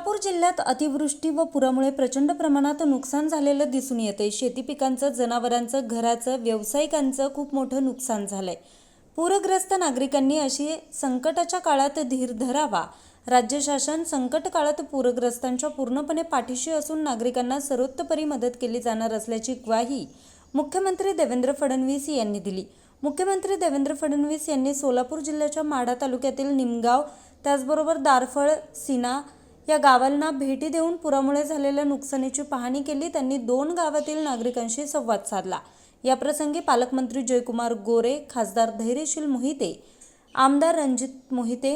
सोलापूर जिल्ह्यात अतिवृष्टी व पुरामुळे प्रचंड प्रमाणात नुकसान झालेलं दिसून येते शेती पिकांचं जनावरांचं घराचं व्यावसायिकांचं खूप मोठं नुकसान झालंय. पूरग्रस्त नागरिकांनी अशी संकटाच्या काळात धीर धरावा. राज्य शासन संकट काळात पूरग्रस्तांच्या पूर्णपणे पाठीशी असून नागरिकांना सर्वोत्तपरी मदत केली जाणार असल्याची ग्वाही मुख्यमंत्री देवेंद्र फडणवीस यांनी दिली. मुख्यमंत्री देवेंद्र फडणवीस यांनी सोलापूर जिल्ह्याच्या माढा तालुक्यातील निमगाव त्याचबरोबर दारफळ सीना या गावांना भेटी देऊन पुरामुळे झालेल्या नुकसानीची पाहणी केली. त्यांनी दोन गावातील नागरिकांशी संवाद साधला. याप्रसंगी पालकमंत्री जयकुमार गोरे खासदार धैर्यशील मोहिते आमदार रणजित मोहिते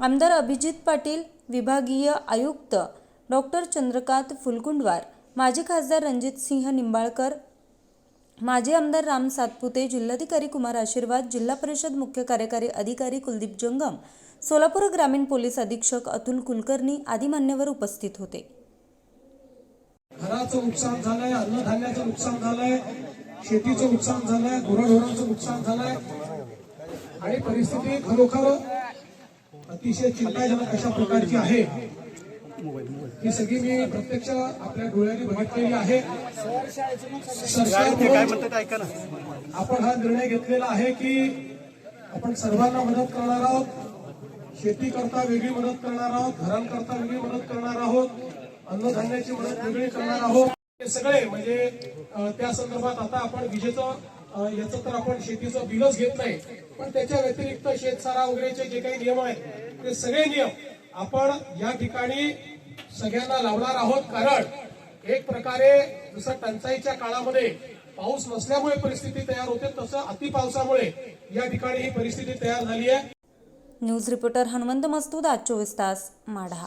आमदार अभिजित पाटील विभागीय आयुक्त डॉक्टर चंद्रकांत फुलकुंडवार माजी खासदार रणजित सिंह निंबाळकर माजी आमदार राम सातपुते जिल्हाधिकारी कुमार आशीर्वाद जिल्हा परिषद मुख्य कार्यकारी अधिकारी कुलदीप जंगम सोलापूर ग्रामीण पोलीस अधीक्षक अतुल कुलकर्णी आदी मान्यवर उपस्थित होते. घराचं नुकसान झालंय अन्नधान्याचं नुकसान झालंय शेतीचं नुकसान झालंय गुराढोरांचं नुकसान झालंय. आणि परिस्थिती खरोखर अतिशय चिंताजनक अशा प्रकारची आहे. ही सगळी मी प्रत्यक्ष आपल्या डोळ्यांनी बघितलेली आहे. आपण हा निर्णय घेतलेला आहे की आपण सर्वांना मदत करणार आहोत. शेती करता वेगळी मदत करणार आहोत. घरांकरता वेगळी मदत करणार आहोत. अन्नधान्याची मदत वेगळी करणार आहोत. हे सगळे म्हणजे त्या संदर्भात आता आपण विजेचं याचं तर आपण शेतीचं बिलच घेत नाही. पण त्याच्या व्यतिरिक्त शेतसारा वगैरेचे जे काही नियम आहेत ते सगळे नियम आपण या ठिकाणी सगळ्यांना लावणार आहोत कारण एक प्रकारे जसं टंचाईच्या काळामध्ये पाऊस नसल्यामुळे परिस्थिती तयार होते तसं अतिपावसामुळे या ठिकाणी ही परिस्थिती तयार झाली आहे. न्यूज रिपोर्टर हनुमंत मस्तूद आज चोवीस तास माढा.